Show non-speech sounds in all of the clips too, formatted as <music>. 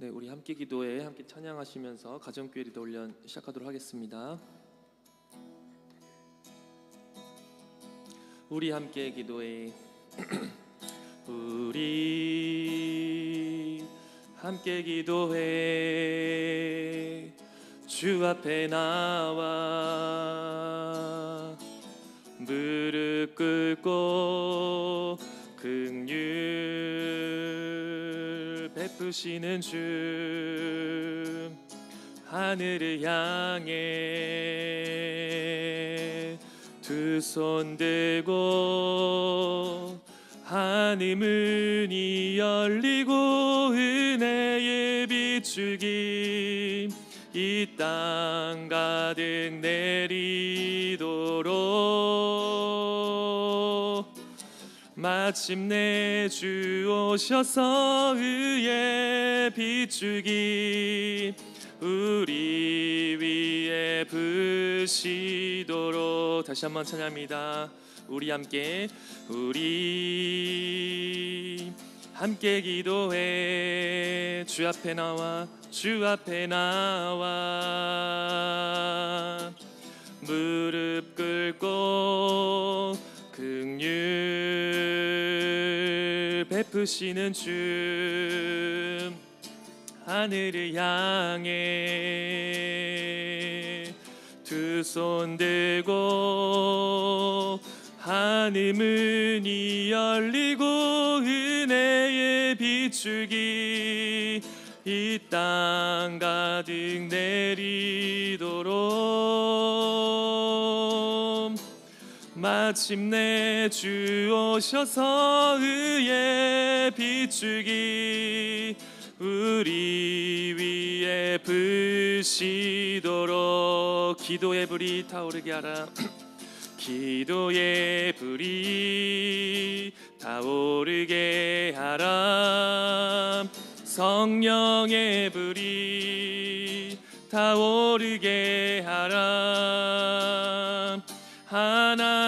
네, 우리 함께 기도에 함께 찬양하시면서 가정교회 리더 훈련 시작하도록 하겠습니다. 우리 함께 기도해 <clears throat> 우리 함께 기도해 주 앞에 나와 무릎 꿇고 베푸시는 주 하늘을 향해 두 손 들고 하늘 문이 열리고 은혜의 비추기 이 땅 가득 내리 마침내 주 오셔서 의의 비추기 우리 위에 부시도록 다시 한번 찬양합니다. 우리 함께 우리 함께 기도해 주 앞에 나와 주 앞에 나와 무릎 꿇고 긍휼 베푸시는 주 하늘을 향해 두 손 들고 하늘 문이 열리고 은혜의 비추기 이 땅 가득 내리도록 마침내 주 오셔서 의의 비추기 우리 위에 부시도록 기도의 불이 타오르게 하라. <clears throat> 기도의 불이 타오르게 하라. 성령의 불이 타오르게 하라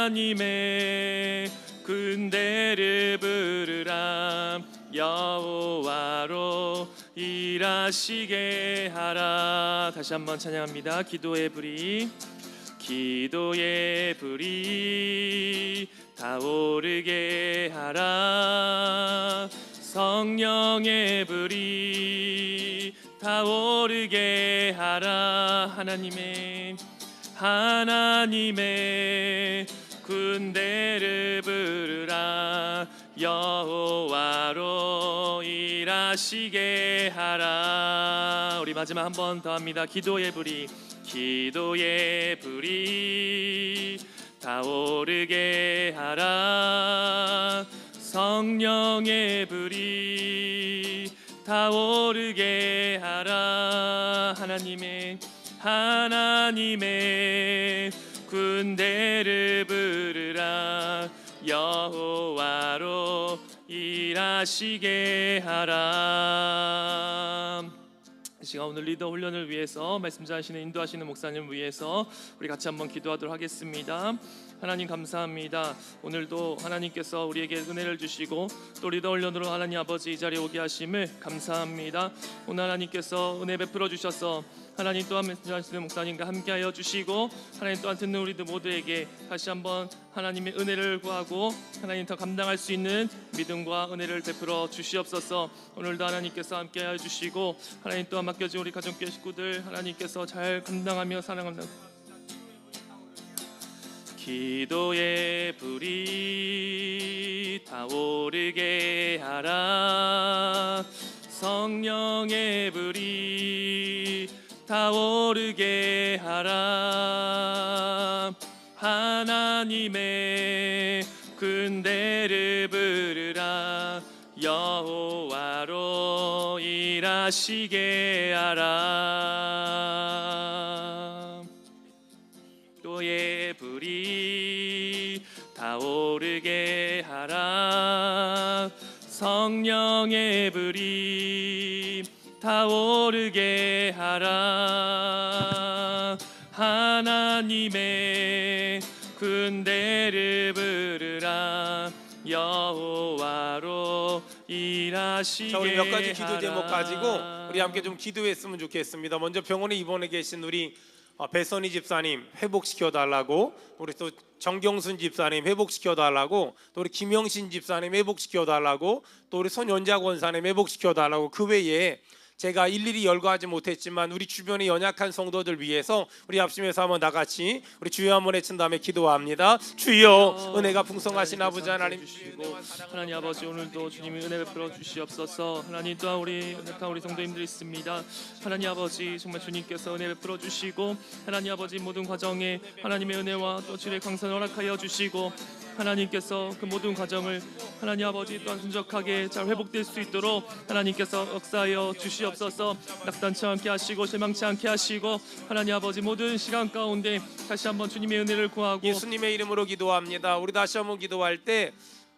하나님의 군대를 부르라. 여호와로 일하시게 하라. 다시 한번 찬양합니다. 기도의 불이 기도의 불이 타오르게 하라. 성령의 불이 타오르게 하라. 하나님의 하나님의 군대를 부르라. 여호와로 일하시게 하라. 우리 마지막 한 번 더 합니다. 기도의 불이 기도의 불이 타오르게 하라. 성령의 불이 타오르게 하라. 하나님의 하나님의 군대를 부 르라 여호와로 일하시게 하라 이 시간 오늘 리더 훈련을 위해서 말씀 잘하시는 인도하시는 목사님 위해서 우리 같이 한번 기도하도록 하겠습니다. 하나님 감사합니다. 오늘도 하나님께서 우리에게 은혜를 주시고 또 리더 훈련으로 하나님 아버지 이 자리에 오게 하심을 감사합니다. 오늘 하나님께서 은혜 베풀어 주셔서 하나님 또한 잘하시는 목사님과 함께하여 주시고 하나님 또한 듣는 우리들 모두에게 다시 한번 하나님의 은혜를 구하고 하나님 더 감당할 수 있는 믿음과 은혜를 베풀어 주시옵소서. 오늘도 하나님께서 함께하여 주시고 하나님 또한 맡겨진 우리 가정교회 식구들 하나님께서 잘 감당하며 사랑합니다. 기도의 불이 타오르게 하라 성령의 불이 타오르게 하라. 하나님의 군대를 부르라. 여호와로 일하시게 하라. 기도의 불이 타오르게 하라. 성령의 불이 타오르게 하라 하나님의 군대를 부르라 여호와로 일하시게 자 우리 몇 가지 기도 제목. 가지고 우리 함께 좀 기도했으면 좋겠습니다. 먼저 병원에 입원해 계신 우리 어, 배선희 집사님 회복시켜 달라고 우리 또 정경순 집사님 회복시켜 달라고 또 우리 김영신 집사님 회복시켜 달라고 또 우리 손연자 권사님 회복시켜 달라고 그 외에 제가 일일이 열거하지 못했지만 우리 주변의 연약한 성도들 위해서 우리 합심해서 한번 다 같이 우리 주여 한번 외친 다음에 기도합니다. 주여 은혜가 풍성하신 아버지 하나님 주시고 하나님 아버지 오늘도 주님이 은혜 베풀어 주시옵소서 하나님 또한 우리 연약한 우리 성도님들 있습니다 하나님 아버지 정말 주님께서 은혜 베풀어 주시고 하나님 아버지 모든 과정에 하나님의 은혜와 또 주의 광선 허락하여 주시고 하나님께서 그 모든 과정을 하나님 아버지 또한 순적하게 잘 회복될 수 있도록 하나님께서 역사하여 주시옵소서 낙단치 않게 하시고 실망치 않게 하시고 하나님 아버지 모든 시간 가운데 다시 한번 주님의 은혜를 구하고 예수님의 이름으로 기도합니다. 우리 다시 한번 기도할 때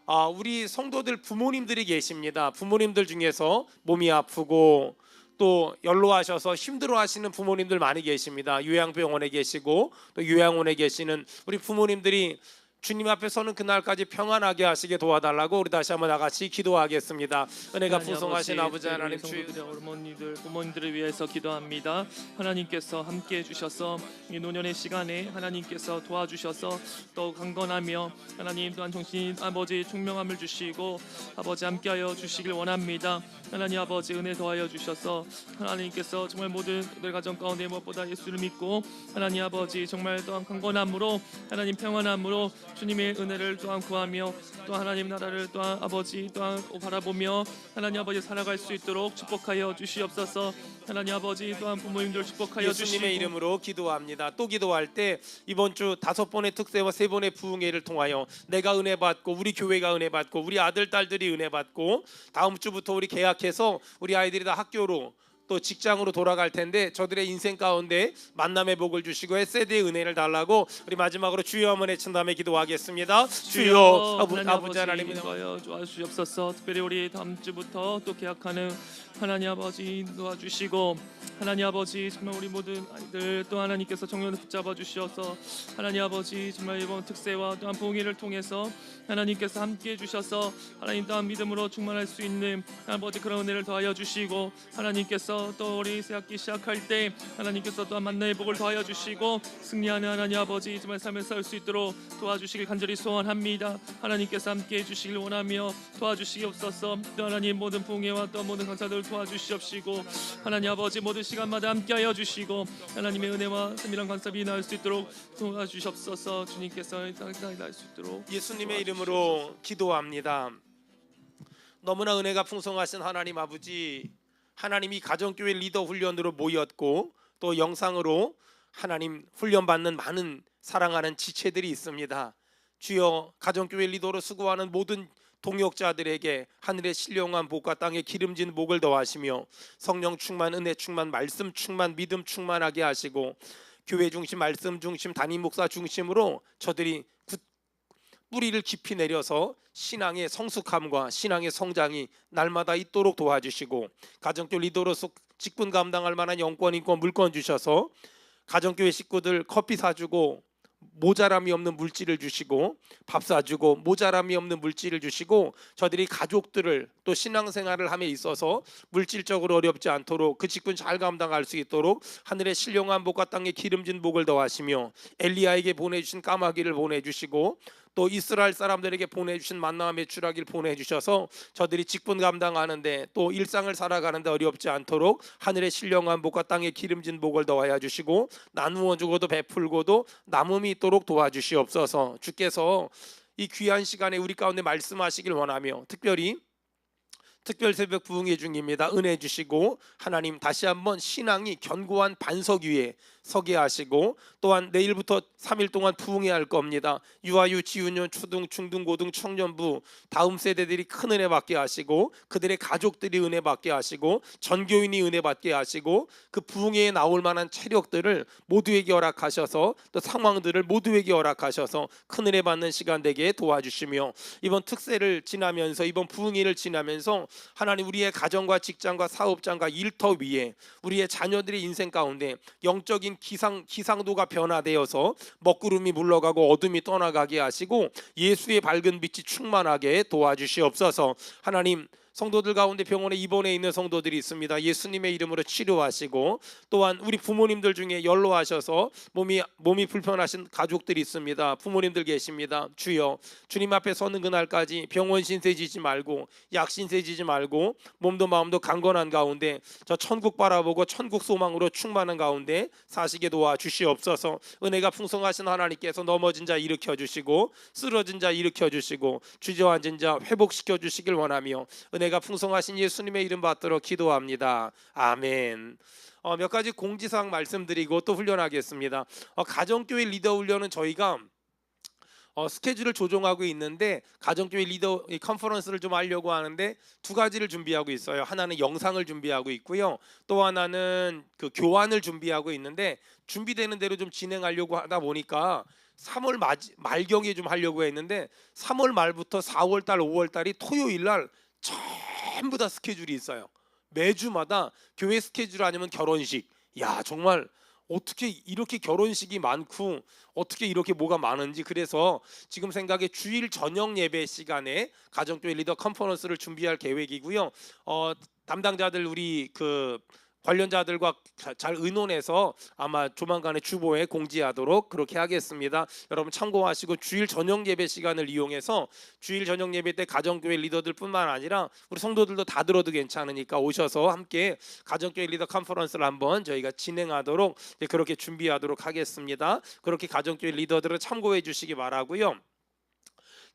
아, 우리 성도들 부모님들이 계십니다. 부모님들 중에서 몸이 아프고 또 연로하셔서 힘들어하시는 부모님들 많이 계십니다. 요양병원에 계시고 또 요양원에 계시는 우리 부모님들이 주님 앞에 서는 그날까지 평안하게 하시게 도와달라고 우리 다시 한번 나같이 기도하겠습니다. 은혜가 풍성하신 아버지 하나님 주 성도들의 어머니들 부모님들을 위해서 기도합니다. 하나님께서 함께 해주셔서 이 노년의 시간에 하나님께서 도와주셔서 또 강건하며 하나님 또한 정신 아버지 총명함을 주시고 아버지 함께하여 주시길 원합니다. 하나님 아버지 은혜 더하여 주셔서 하나님께서 정말 모든 내 가정 가운데 무엇보다 예수를 믿고 하나님 아버지 정말 또한 강건함으로 하나님 평안함으로 주님의 은혜를 또한 구하며 또 하나님 나라를 또한 아버지 또한 바라보며 하나님 아버지 살아갈 수 있도록 축복하여 주시옵소서 하나님 아버지 또한 부모님들 축복하여 주시고 예수님의 이름으로 기도합니다. 또 기도할 때 이번 주 다섯 번의 특세와 세 번의 부흥회를 통하여 내가 은혜 받고 우리 교회가 은혜 받고 우리 아들 딸들이 은혜 받고 다음 주부터 우리 계약해서 우리 아이들이 다 학교로 또 직장으로 돌아갈 텐데 저들의 인생 가운데 만남의 복을 주시고 에세드의 은혜를 달라고 우리 마지막으로 주여 한번 외친 다음에 기도하겠습니다. 주여 아버, 아버지 하나님 인도하여 주옵소서 특별히 우리 다음 주부터 또 계약하는 하나님 아버지 도와 주시고 하나님 아버지 정말 우리 모든 아이들 또 하나님께서 정면을 붙잡아 주셔서 하나님 아버지 정말 이번 특세와 또한 봉의를 통해서 하나님께서 함께 해 주셔서 하나님 또한 믿음으로 충만할 수 있는 아버지 그런 은혜를 더하여 주시고 하나님께서 또 우리 새학기 시작할 때 하나님께서 또한 만나의 복을 더하여 주시고 승리하는 하나님 아버지 정말 삶을 살 수 있도록 도와주시길 간절히 소원합니다. 하나님께서 함께 해 주시길 원하며 도와주시옵소서. 또 하나님 모든 봉회와 또 모든 강사들 도와주시옵시고 하나님 아버지 모든 시간마다 함께하여 주시고 하나님의 은혜와 세밀한 간섭이 나을 수 있도록 도와주시옵소서 주님께서 땅땅이 나을 수 있도록 예수님의 이름으로 기도합니다. 너무나 은혜가 풍성하신 하나님 아버지, 하나님이 가정교회 리더 훈련으로 모였고 또 영상으로 하나님 훈련 받는 많은 사랑하는 지체들이 있습니다. 주여 가정교회 리더로 수고하는 모든 동역자들에게 하늘의 신령한 복과 땅의 기름진 복을 더하시며 성령 충만, 은혜 충만, 말씀 충만, 믿음 충만하게 하시고 교회 중심, 말씀 중심, 담임 목사 중심으로 저들이 굳 뿌리를 깊이 내려서 신앙의 성숙함과 신앙의 성장이 날마다 있도록 도와주시고 가정교 리더로서 직분 감당할 만한 영권 인권 물권 주셔서 가정교회 식구들 커피 사주고 모자람이 없는 물질을 주시고 밥 사주고 모자람이 없는 물질을 주시고 저들이 가족들을 또 신앙생활을 함에 있어서 물질적으로 어렵지 않도록 그 직분 잘 감당할 수 있도록 하늘의 신령한 복과 땅의 기름진 복을 더하시며 엘리야에게 보내주신 까마귀를 보내주시고 또 이스라엘 사람들에게 보내주신 만나와 메추라기를 보내주셔서 저들이 직분 감당하는데 또 일상을 살아가는데 어렵지 않도록 하늘의 신령한 복과 땅의 기름진 복을 더하여 주시고 나누어 주고도 베풀고도 남음이 있도록 도와주시옵소서 주께서 이 귀한 시간에 우리 가운데 말씀하시길 원하며 특별히 특별 새벽 부흥회 중입니다. 은혜 주시고 하나님 다시 한번 신앙이 견고한 반석 위에 서게 하시고 또한 내일부터 3일 동안 부흥회 할 겁니다. 유아유, 지유년, 초등, 중등, 고등, 청년부 다음 세대들이 큰 은혜 받게 하시고 그들의 가족들이 은혜 받게 하시고 전교인이 은혜 받게 하시고 그 부흥회에 나올 만한 체력들을 모두에게 허락하셔서 또 상황들을 모두에게 허락하셔서 큰 은혜 받는 시간 되게 도와주시며 이번 특세를 지나면서 이번 부흥회를 지나면서 하나님 우리의 가정과 직장과 사업장과 일터 위에 우리의 자녀들의 인생 가운데 영적인 기상 기상도가 변화되어서 먹구름이 물러가고 어둠이 떠나가게 하시고 예수의 밝은 빛이 충만하게 도와주시옵소서. 하나님 성도들 가운데 병원에 입원해 있는 성도들이 있습니다. 예수님의 이름으로 치료하시고 또한 우리 부모님들 중에 연로하셔서 몸이 몸이 불편하신 가족들이 있습니다. 부모님들 계십니다. 주여 주님 앞에 서는 그날까지 병원 신세 지지 말고 약 신세 지지 말고 몸도 마음도 강건한 가운데 저 천국 바라보고 천국 소망으로 충만한 가운데 사시게 도와 주시옵소서. 은혜가 풍성하신 하나님께서 넘어진 자 일으켜 주시고 쓰러진 자 일으켜 주시고 주저앉은 자 회복시켜 주시길 원하며 은혜 가 풍성하신 예수님의 이름 받들어 기도합니다. 아멘. 어, 몇 가지 공지사항 말씀드리고 또 훈련하겠습니다. 어, 가정교회 리더 훈련은 저희가 어, 스케줄을 조정하고 있는데 가정교회 리더 이 컨퍼런스를 좀 하려고 하는데 두 가지를 준비하고 있어요. 하나는 영상을 준비하고 있고요. 또 하나는 그 교환을 준비하고 있는데 준비되는 대로 좀 진행하려고 하다 보니까 3월 말, 말경에 좀 하려고 했는데 3월 말부터 4월 달, 5월 달이 토요일 날 전부 다 스케줄이 있어요. 매주마다 교회 스케줄 아니면 결혼식. 야 정말 어떻게 이렇게 결혼식이 많고 어떻게 이렇게 뭐가 많은지 그래서 지금 생각에 주일 저녁 예배 시간에 가정교회 리더 컨퍼런스를 준비할 계획이고요. 어, 담당자들 우리 그 관련자들과 자- 잘 의논해서 아마 조만간에 주보에 공지하도록 그렇게 하겠습니다. 여러분 참고하시고 주일 저녁 예배 시간을 이용해서 주일 저녁 예배 때 가정교회 리더들뿐만 아니라 우리 성도들도 다 들어도 괜찮으니까 오셔서 함께 가정교회 리더 컨퍼런스를 한번 저희가 진행하도록 그렇게 준비하도록 하겠습니다. 그렇게 가정교회 리더들을 참고해 주시기 바라고요.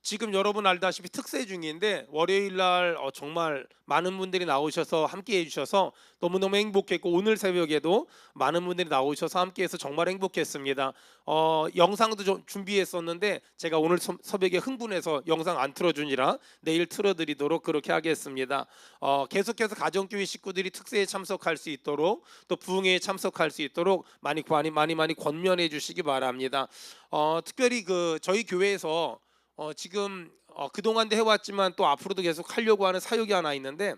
지금 여러분 알다시피 특세 중인데 월요일 날 어, 정말 많은 분들이 나오셔서 함께 해 주셔서 너무너무 행복했고 오늘 새벽에도 많은 분들이 나오셔서 함께해서 정말 행복했습니다. 어, 영상도 좀 준비했었는데 제가 오늘 서, 새벽에 흥분해서 영상 안 틀어주니라 내일 틀어드리도록 그렇게 하겠습니다. 어, 계속해서 가정교회 식구들이 특세에 참석할 수 있도록 또 부흥회에 참석할 수 있도록 많이 많이 많이 많이 권면해 주시기 바랍니다. 어, 특별히 그 저희 교회에서 어, 지금 어, 그동안도 해왔지만 또 앞으로도 계속 하려고 하는 사역이 하나 있는데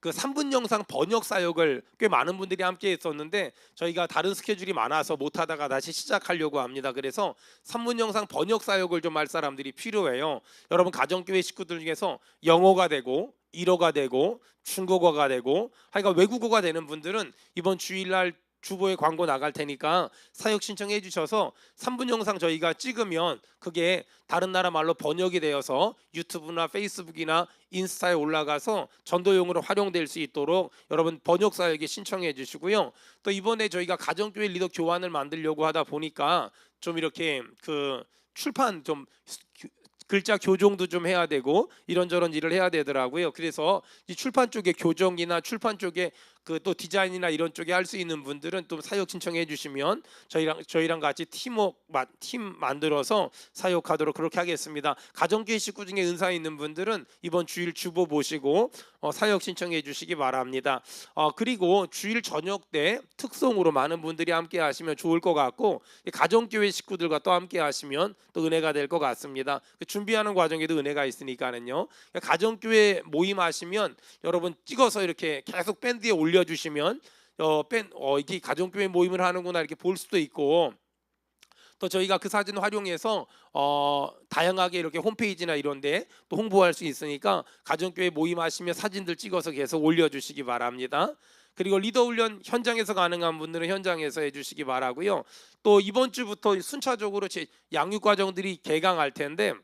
그 3분 영상 번역 사역을 꽤 많은 분들이 함께 했었는데 저희가 다른 스케줄이 많아서 못 하다가 다시 시작하려고 합니다. 그래서 3분 영상 번역 사역을 좀 할 사람들이 필요해요. 여러분 가정교회 식구들 중에서 영어가 되고 일어가 되고 중국어가 되고 하여간 외국어가 되는 분들은 이번 주일날 주보에 광고 나갈 테니까 사역 신청해 주셔서 3분 영상 저희가 찍으면 그게 다른 나라 말로 번역이 되어서 유튜브나 페이스북이나 인스타에 올라가서 전도용으로 활용될 수 있도록 여러분 번역 사역에 신청해 주시고요. 또 이번에 저희가 가정교회 리더 교환을 만들려고 하다 보니까 좀 이렇게 그 출판 좀 글자 교정도 좀 해야 되고 이런저런 일을 해야 되더라고요. 그래서 이 출판 쪽에 교정이나 출판 쪽에 그 또 디자인이나 이런 쪽에 할 수 있는 분들은 또 사역 신청해 주시면 저희랑 저희랑 같이 팀워크 마- 팀 만들어서 사역하도록 그렇게 하겠습니다. 가정교회 식구 중에 은사 있는 분들은 이번 주일 주보 보시고 어, 사역 신청해 주시기 바랍니다. 어, 그리고 주일 저녁 때 특송으로 많은 분들이 함께 하시면 좋을 것 같고 이 가정교회 식구들과 또 함께 하시면 또 은혜가 될 것 같습니다. 그 준비하는 과정에도 은혜가 있으니까는요. 가정교회 모임 하시면 여러분 찍어서 이렇게 계속 밴드에 올려 주시면 어, 밴, 어, 이게 가정교회 모임을 하는구나 이렇게 볼 수도 있고 또 저희가 그 사진 활용해서 어, 다양하게 이렇게 홈페이지나 이런데 또 홍보할 수 있으니까 가정교회 모임하시면 사진들 찍어서 계속 올려주시기 바랍니다. 그리고 리더 훈련 현장에서 가능한 분들은 현장에서 해주시기 바라고요. 또 이번 주부터 순차적으로 제 양육 과정들이 개강할 텐데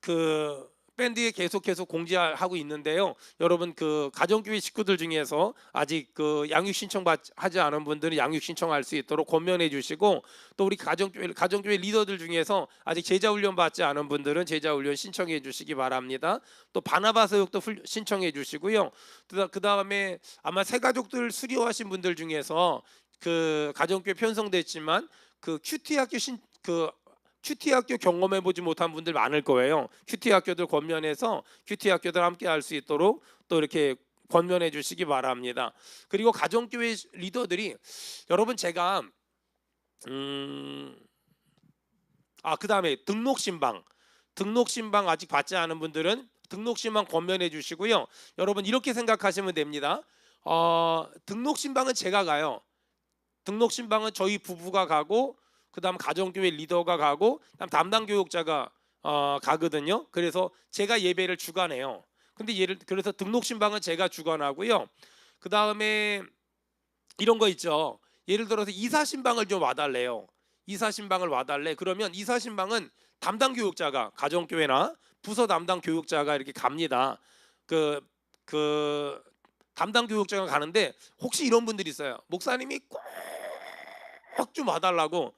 그 밴드에 계속 계속 공지하고 있는데요. 여러분 그 가정교회 식구들 중에서 아직 그 양육 신청 하지 않은 분들은 양육 신청할 수 있도록 권면해 주시고 또 우리 가정교회 가정교회 리더들 중에서 아직 제자 훈련 받지 않은 분들은 제자 훈련 신청해 주시기 바랍니다. 또 바나바 사역도 훌- 신청해 주시고요. 그 다음에 아마 새 가족들 수료하신 분들 중에서 그 가정교회 편성됐지만 그 큐티 학교 신 그 큐티 학교 경험해 보지 못한 분들 많을 거예요. 큐티 학교들 권면해서 큐티 학교들 함께 할 수 있도록 또 이렇게 권면해 주시기 바랍니다. 그리고 가정교회 리더들이 여러분 제가 음, 아 그다음에 등록 신방 등록 신방 아직 받지 않은 분들은 등록 신방 권면해 주시고요. 여러분 이렇게 생각하시면 됩니다. 어, 등록 신방은 제가 가요. 등록 신방은 저희 부부가 가고 그다음 가정교회 리더가 가고 그다음 담당 교육자가 어, 가거든요. 그래서 제가 예배를 주관해요. 근데 예를 그래서 등록 신방은 제가 주관하고요. 그 다음에 이런 거 있죠. 예를 들어서 이사 신방을 좀 와달래요. 이사 신방을 와달래. 그러면 이사 신방은 담당 교육자가 가정교회나 부서 담당 교육자가 이렇게 갑니다. 그그 담당 교육자가 가는데 혹시 이런 분들이 있어요. 목사님이 꼭 좀 와달라고.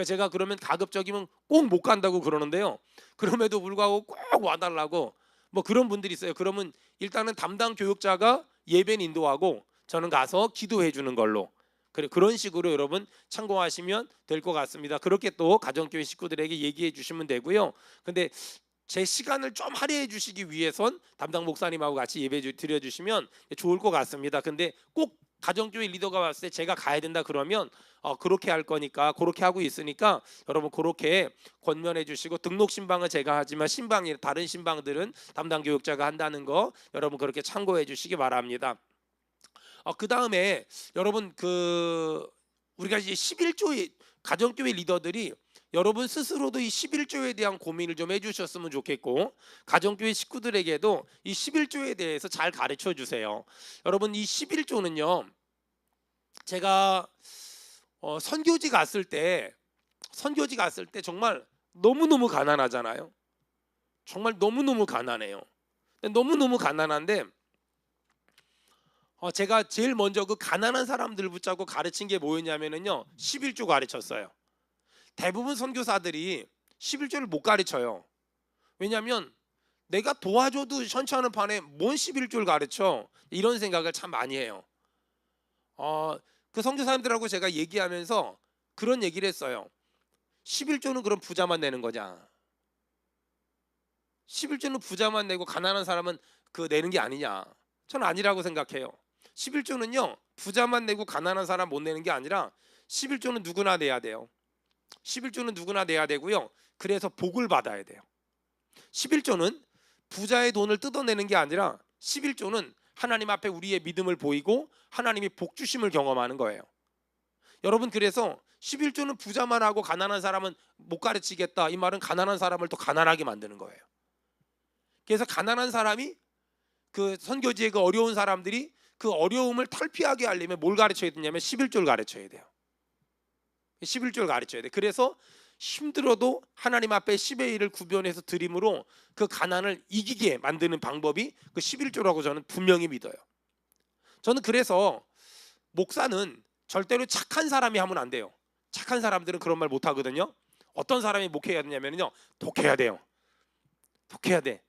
그러니까 제가 그러면 가급적이면 꼭 못 간다고 그러는데요. 그럼에도 불구하고 꼭 와달라고 뭐 그런 분들이 있어요. 그러면 일단은 담당 교육자가 예배는 인도하고 저는 가서 기도해 주는 걸로. 그래 그런 식으로 여러분 참고하시면 될 것 같습니다. 그렇게 또 가정교회 식구들에게 얘기해 주시면 되고요. 근데 제 시간을 좀 할애해 주시기 위해선 담당 목사님하고 같이 예배 주- 드려 주시면 좋을 것 같습니다. 근데 꼭 가정교회 리더가 왔을 때 제가 가야 된다 그러면 어, 그렇게 할 거니까 그렇게 하고 있으니까 여러분 그렇게 권면해 주시고 등록 신방은 제가 하지만 신방이 다른 신방들은 담당 교육자가 한다는 거 여러분 그렇게 참고해 주시기 바랍니다. 어, 그 다음에 여러분 그 우리가 이제 11조의 가정교회 리더들이 여러분 스스로도 이 11조에 대한 고민을 좀 해주셨으면 좋겠고 가정교회 식구들에게도 이 11조에 대해서 잘 가르쳐 주세요. 여러분 이 11조는요 제가 어, 선교지 갔을 때 선교지 갔을 때 정말 너무 너무 가난하잖아요. 정말 너무 너무 가난해요. 너무 너무 가난한데 어, 제가 제일 먼저 그 가난한 사람들 붙잡고 가르친 게 뭐였냐면은요 11조 가르쳤어요. 대부분 선교사들이 11조를 못 가르쳐요. 왜냐하면 내가 도와줘도 현찮은 판에 뭔 11조를 가르쳐 이런 생각을 참 많이 해요. 어, 그 선교사님들하고 제가 얘기하면서 그런 얘기를 했어요. 11조는 그럼 부자만 내는 거냐? 11조는 부자만 내고 가난한 사람은 그 내는 게 아니냐? 저는 아니라고 생각해요. 11조는요 부자만 내고 가난한 사람 못 내는 게 아니라 11조는 누구나 내야 돼요. 11조는 누구나 내야 되고요. 그래서 복을 받아야 돼요. 11조는 부자의 돈을 뜯어내는 게 아니라 11조는 하나님 앞에 우리의 믿음을 보이고 하나님이 복 주심을 경험하는 거예요. 여러분 그래서 11조는 부자만 하고 가난한 사람은 못 가르치겠다. 이 말은 가난한 사람을 더 가난하게 만드는 거예요. 그래서 가난한 사람이 그 선교지의 그 어려운 사람들이 그 어려움을 탈피하게 하려면 뭘 가르쳐야 되냐면 11조를 가르쳐야 돼요. 11조를 가르쳐야 돼. 그래서 힘들어도 하나님 앞에 10의 1을 구별해서 드림으로 그 가난을 이기게 만드는 방법이 그 11조라고 저는 분명히 믿어요. 저는 그래서 목사는 절대로 착한 사람이 하면 안 돼요. 착한 사람들은 그런 말 못 하거든요. 어떤 사람이 목회해야 되냐면요. 독해야 돼요. 독해야 돼.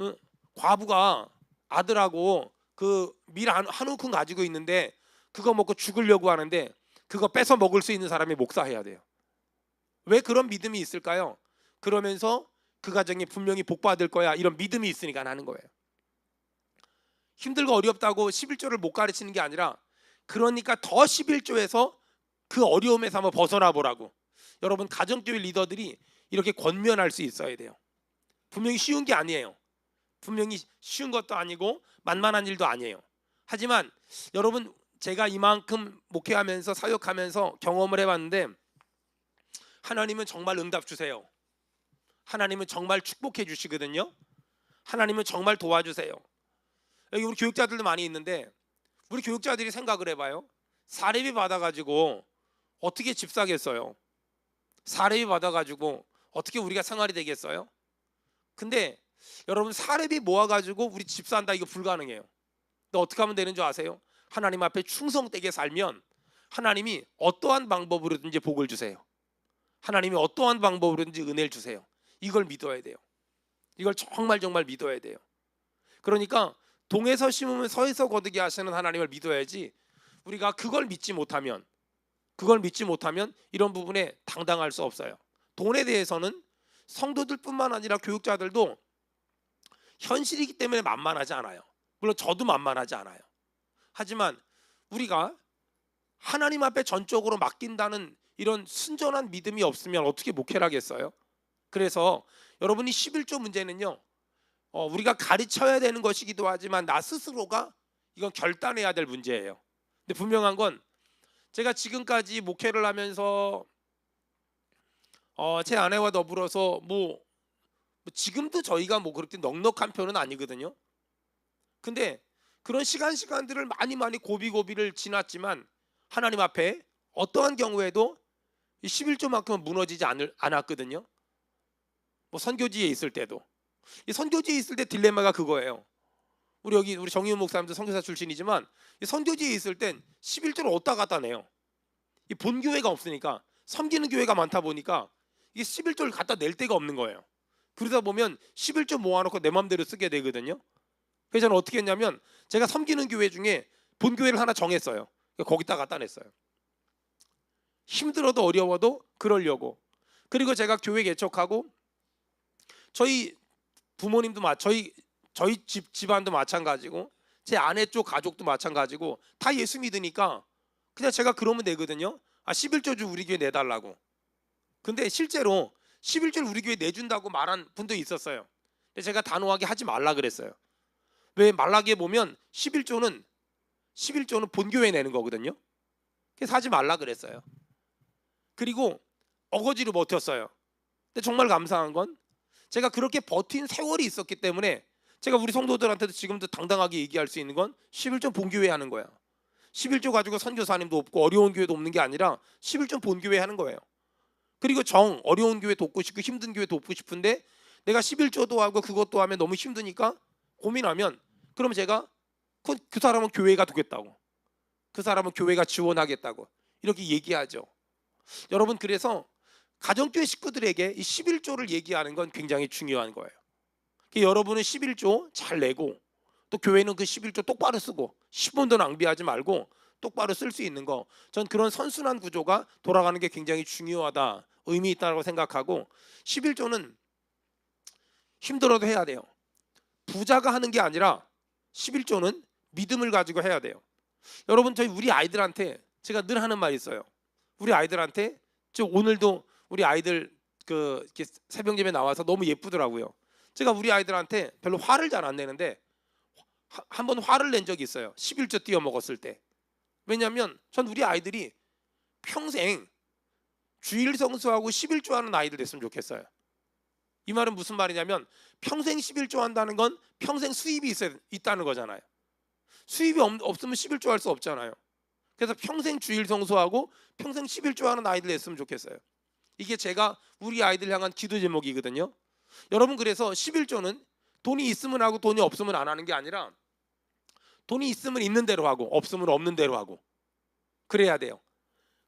응? 과부가 아들하고 그밀한 움큼 가지고 있는데 그거 먹고 죽으려고 하는데 그거 뺏어 먹을 수 있는 사람이 목사해야 돼요. 왜 그런 믿음이 있을까요? 그러면서 그 가정이 분명히 복 받을 거야 이런 믿음이 있으니까 하는 거예요. 힘들고 어렵다고 11조를 못 가르치는 게 아니라 그러니까 더 11조에서 그 어려움에서 한번 벗어나 보라고. 여러분 가정교회 리더들이 이렇게 권면할 수 있어야 돼요. 분명히 쉬운 게 아니에요. 분명히 쉬운 것도 아니고 만만한 일도 아니에요. 하지만 여러분 제가 이만큼 목회하면서 사역하면서 경험을 해봤는데 하나님은 정말 응답 주세요. 하나님은 정말 축복해 주시거든요. 하나님은 정말 도와주세요. 여기 우리 교육자들도 많이 있는데 우리 교육자들이 생각을 해봐요. 사례비 받아가지고 어떻게 집 사겠어요? 사례비 받아가지고 어떻게 우리가 생활이 되겠어요? 근데 여러분 사례비 모아가지고 우리 집 산다 이거 불가능해요. 근데 어떻게 하면 되는 줄 아세요? 하나님 앞에 충성되게 살면 하나님이 어떠한 방법으로든지 복을 주세요. 하나님이 어떠한 방법으로든지 은혜를 주세요. 이걸 믿어야 돼요. 이걸 정말 정말 믿어야 돼요. 그러니까 동에서 심으면 서에서 거두게 하시는 하나님을 믿어야지 우리가 그걸 믿지 못하면 그걸 믿지 못하면 이런 부분에 당당할 수 없어요. 돈에 대해서는 성도들뿐만 아니라 교육자들도 현실이기 때문에 만만하지 않아요. 물론 저도 만만하지 않아요. 하지만 우리가 하나님 앞에 전적으로 맡긴다는 이런 순전한 믿음이 없으면 어떻게 목회를 하겠어요? 그래서 여러분이 11조 문제는요. 어, 우리가 가르쳐야 되는 것이기도 하지만 나 스스로가 이건 결단해야 될 문제예요. 근데 분명한 건 제가 지금까지 목회를 하면서 어, 제 아내와 더불어서 뭐 뭐 지금도 저희가 뭐 그렇게 넉넉한 편은 아니거든요. 근데 그런 시간 시간들을 많이 많이 고비고비를 지났지만 하나님 앞에 어떠한 경우에도 이 11조만큼은 무너지지 않을, 않았거든요. 뭐 선교지에 있을 때도 이 선교지에 있을 때 딜레마가 그거예요. 우리 여기 우리 정의훈 목사님도 선교사 출신이지만 이 선교지에 있을 땐 11조를 어디다 갖다 내요. 이 본교회가 없으니까 섬기는 교회가 많다 보니까 이 11조를 갖다 낼 데가 없는 거예요. 그러다 보면 11조 모아놓고 내 마음대로 쓰게 되거든요. 그래서 저는 어떻게 했냐면 제가 섬기는 교회 중에 본교회를 하나 정했어요. 거기다 갖다 냈어요. 힘들어도 어려워도 그러려고. 그리고 제가 교회 개척하고 저희 부모님도 마 저희 저희 집 집안도 마찬가지고 제 아내 쪽 가족도 마찬가지고 다 예수 믿으니까 그냥 제가 그러면 되거든요. 아 11조 주 우리 교회 내달라고. 근데 실제로 11조를 우리 교회 내준다고 말한 분도 있었어요. 근데 제가 단호하게 하지 말라 그랬어요. 왜 말라기에 보면 11조는 11조는 본교회 내는 거거든요. 그래서 하지 말라 그랬어요. 그리고 어거지로 버텼어요. 근데 정말 감사한 건 제가 그렇게 버틴 세월이 있었기 때문에 제가 우리 성도들한테도 지금도 당당하게 얘기할 수 있는 건 11조 본교회 하는 거야. 11조 가지고 선교사님도 없고 어려운 교회도 없는 게 아니라 11조 본교회 하는 거예요. 그리고 정 어려운 교회 돕고 싶고 힘든 교회 돕고 싶은데 내가 11조도 하고 그것도 하면 너무 힘드니까 고민하면 그럼 제가 그, 그 사람은 교회가 되겠다고 그 사람은 교회가 지원하겠다고 이렇게 얘기하죠. 여러분 그래서 가정교회 식구들에게 이 11조를 얘기하는 건 굉장히 중요한 거예요. 여러분은 11조 잘 내고 또 교회는 그 11조 똑바로 쓰고 10원도 낭비하지 말고 똑바로 쓸 수 있는 거. 전 그런 선순환 구조가 돌아가는 게 굉장히 중요하다. 의미 있다고 생각하고 11조는 힘들어도 해야 돼요. 부자가 하는 게 아니라 11조는 믿음을 가지고 해야 돼요. 여러분 저희 우리 아이들한테 제가 늘 하는 말이 있어요. 우리 아이들한테 저 오늘도 우리 아이들 그 이렇게 새벽 예배 나와서 너무 예쁘더라고요. 제가 우리 아이들한테 별로 화를 잘 안 내는데 한 번 화를 낸 적이 있어요. 11조 띄워 먹었을 때. 왜냐하면 전 우리 아이들이 평생 주일 성수하고 11조 하는 아이들 됐으면 좋겠어요. 이 말은 무슨 말이냐면 평생 11조 한다는 건 평생 수입이 있어야, 있다는 거잖아요. 수입이 없, 없으면 11조 할 수 없잖아요. 그래서 평생 주일 성수하고 평생 11조 하는 아이들 됐으면 좋겠어요. 이게 제가 우리 아이들 향한 기도 제목이거든요. 여러분 그래서 11조는 돈이 있으면 하고 돈이 없으면 안 하는 게 아니라 돈이 있으면 있는 대로 하고 없으면 없는 대로 하고 그래야 돼요.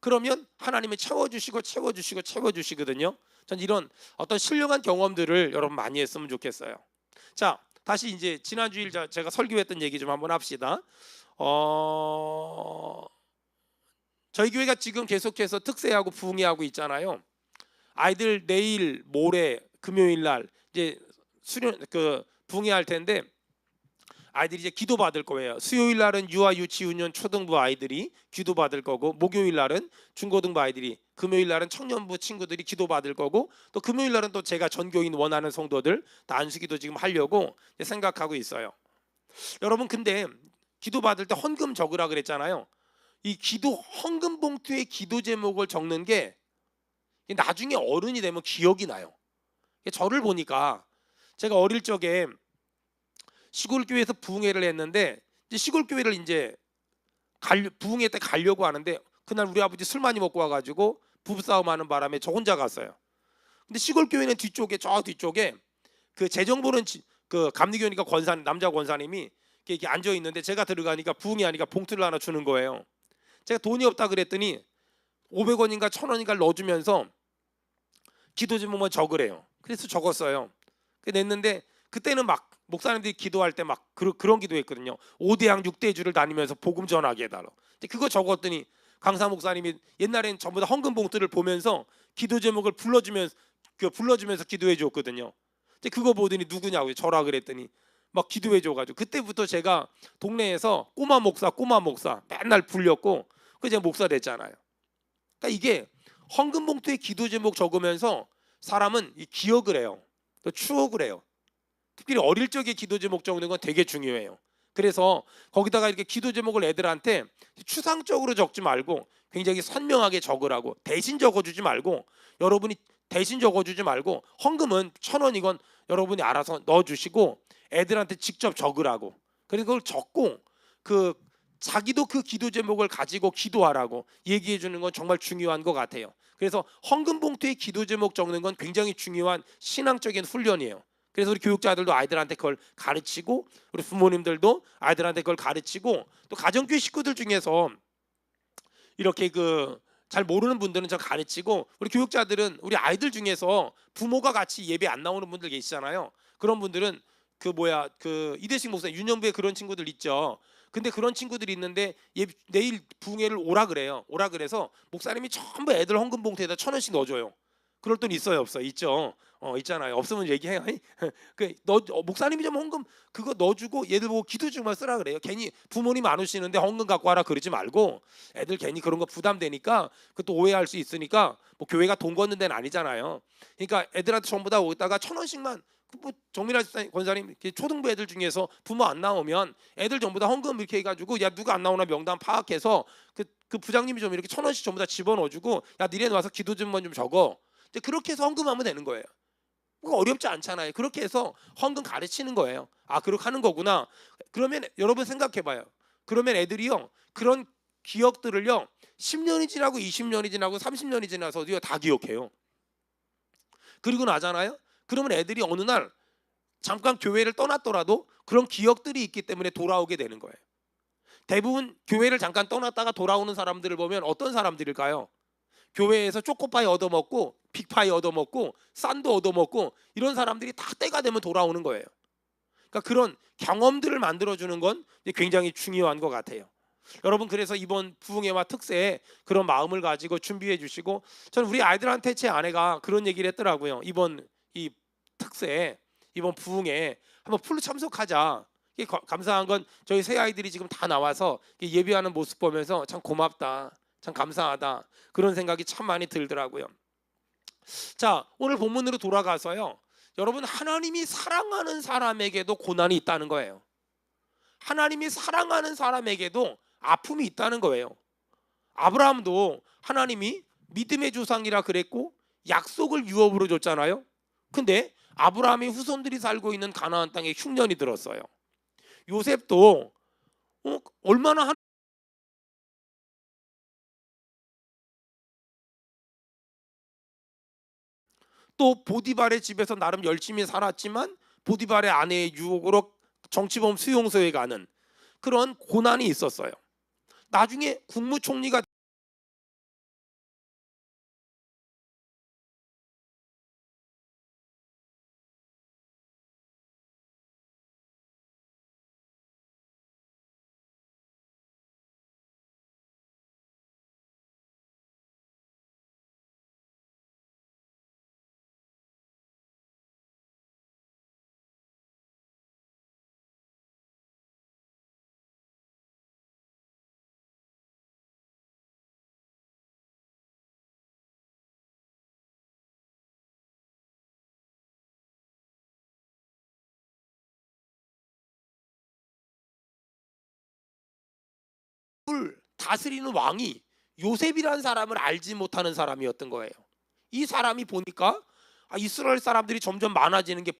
그러면 하나님이 채워주시고 채워주시고 채워주시거든요. 전 이런 어떤 신령한 경험들을 여러분 많이 했으면 좋겠어요. 자, 다시 이제 지난 주일 제가 설교했던 얘기 좀 한번 합시다. 어... 저희 교회가 지금 계속해서 특세하고 부흥회하고 있잖아요. 아이들 내일, 모레, 금요일 날 이제 수련 그 부흥회할 텐데 아이들이 이제 기도 받을 거예요. 수요일 날은 유아 유치유년 초등부 아이들이 기도 받을 거고 목요일 날은 중고등부 아이들이 금요일 날은 청년부 친구들이 기도 받을 거고 또 금요일 날은 또 제가 전교인 원하는 성도들 다 안수기도 지금 하려고 생각하고 있어요. 여러분 근데 기도 받을 때 헌금 적으라 그랬잖아요. 이 기도 헌금 봉투에 기도 제목을 적는 게 나중에 어른이 되면 기억이 나요. 저를 보니까 제가 어릴 적에 시골 교회에서 부흥회를 했는데 시골 교회를 이제 갈, 부흥회 때 가려고 하는데 그날 우리 아버지 술 많이 먹고 와가지고 부부싸움 하는 바람에 저 혼자 갔어요. 근데 시골 교회는 뒤쪽에 저 뒤쪽에 그 재정 보는 지- 그 감리교니까 권사 남자 권사님이 이렇게, 앉아 있는데 제가 들어가니까 부흥이 하니까 봉투를 하나 주는 거예요. 제가 돈이 없다 그랬더니 500원인가 1000원인가 넣어주면서 기도 제목만 적으래요. 그래서 적었어요. 그 냈는데 그때는 막 목사님들이 기도할 때 막 그런 기도했거든요. 5대양 6대주를 다니면서 복음 전하게 해달라. 그거 적었더니 강사 목사님이 옛날엔 전부 다 헌금 봉투를 보면서 기도 제목을 불러주면서 그 불러주면서 기도해 줬거든요. 그거 보더니 누구냐고 저라 그랬더니 막 기도해 줘가지고 그때부터 제가 동네에서 꼬마 목사 꼬마 목사 맨날 불렸고 그 제가 목사 됐잖아요. 그러니까 이게 헌금 봉투에 기도 제목 적으면서 사람은 이 기억을 해요. 또 추억을 해요. 특별히 어릴 적에 기도 제목 적는 건 되게 중요해요. 그래서 거기다가 이렇게 기도 제목을 애들한테 추상적으로 적지 말고 굉장히 선명하게 적으라고 대신 적어주지 말고 여러분이 대신 적어주지 말고 헌금은 천 원이건 여러분이 알아서 넣어주시고 애들한테 직접 적으라고. 그래서 그걸 적고 그 자기도 그 기도 제목을 가지고 기도하라고 얘기해 주는 건 정말 중요한 것 같아요. 그래서 헌금 봉투에 기도 제목 적는 건 굉장히 중요한 신앙적인 훈련이에요. 그래서 우리 교육자들도 아이들한테 그걸 가르치고 우리 부모님들도 아이들한테 그걸 가르치고 또 가정교회 식구들 중에서 이렇게 그 잘 모르는 분들은 저 가르치고 우리 교육자들은 우리 아이들 중에서 부모가 같이 예배 안 나오는 분들 계시잖아요. 그런 분들은 그 뭐야 그 이대식 목사 윤영부에 그런 친구들 있죠. 근데 그런 친구들이 있는데 예, 내일 부흥회를 오라 그래요. 오라 그래서 목사님이 전부 애들 헌금 봉투에다 천 원씩 넣어줘요. 그럴 돈 있어요, 없어? 있죠. 어 있잖아요. 없으면 얘기해요. <laughs> 그너 어, 목사님이 좀 헌금 그거 넣어주고 얘들 보고 기도 중만 쓰라 그래요. 괜히 부모님 안 오시는데 헌금 갖고 와라 그러지 말고 애들 괜히 그런 거 부담되니까 그것도 오해할 수 있으니까 뭐 교회가 돈 걷는 데는 아니잖아요. 그러니까 애들한테 전부 다 오다가 천 원씩만 그 뭐 정밀한 권사님 초등부 애들 중에서 부모 안 나오면 애들 전부 다 헌금 이렇게 해가지고 야 누가 안 나오나 명단 파악해서 그, 그 부장님이 좀 이렇게 천 원씩 전부 다 집어넣어주고 야 니네 와서 기도 좀만 좀 적어. 이제 그렇게 해서 헌금하면 되는 거예요. 그거 어렵지 않잖아요. 그렇게 해서 헌금 가르치는 거예요. 아 그렇게 하는 거구나. 그러면 여러분 생각해봐요. 그러면 애들이요 그런 기억들을요 10년이 지나고 20년이 지나고 30년이 지나서도요 다 기억해요. 그리고 나잖아요. 그러면 애들이 어느 날 잠깐 교회를 떠났더라도 그런 기억들이 있기 때문에 돌아오게 되는 거예요. 대부분 교회를 잠깐 떠났다가 돌아오는 사람들을 보면 어떤 사람들일까요? 교회에서 초코파이 얻어먹고 빅파이 얻어먹고 싼도 얻어먹고 이런 사람들이 다 때가 되면 돌아오는 거예요. 그러니까 그런 경험들을 만들어주는 건 굉장히 중요한 것 같아요. 여러분 그래서 이번 부흥회와 특세에 그런 마음을 가지고 준비해 주시고 저는 우리 아이들한테 제 아내가 그런 얘기를 했더라고요. 이번 이 특세 이번 부흥회 한번 풀로 참석하자. 감사한 건 저희 새 아이들이 지금 다 나와서 예배하는 모습 보면서 참 고맙다, 참 감사하다 그런 생각이 참 많이 들더라고요. 자 오늘 본문으로 돌아가서요. 여러분 하나님이 사랑하는 사람에게도 고난이 있다는 거예요. 하나님이 사랑하는 사람에게도 아픔이 있다는 거예요. 아브라함도 하나님이 믿음의 조상이라 그랬고 약속을 유업으로 줬잖아요. 근데 아브라함의 후손들이 살고 있는 가나안 땅에 흉년이 들었어요. 요셉도 어, 얼마나 한 또 보디발의 집에서 나름 열심히 살았지만 보디발의 아내의 유혹으로 정치범 수용소에 가는 그런 고난이 있었어요. 나중에 국무총리가 을 다스리는 왕이 요셉이라는 사람을 알지 못하는 사람이었던 거예요. 이 사람이 보니까 아, 이스라엘 사람들이 점점 많아지는 게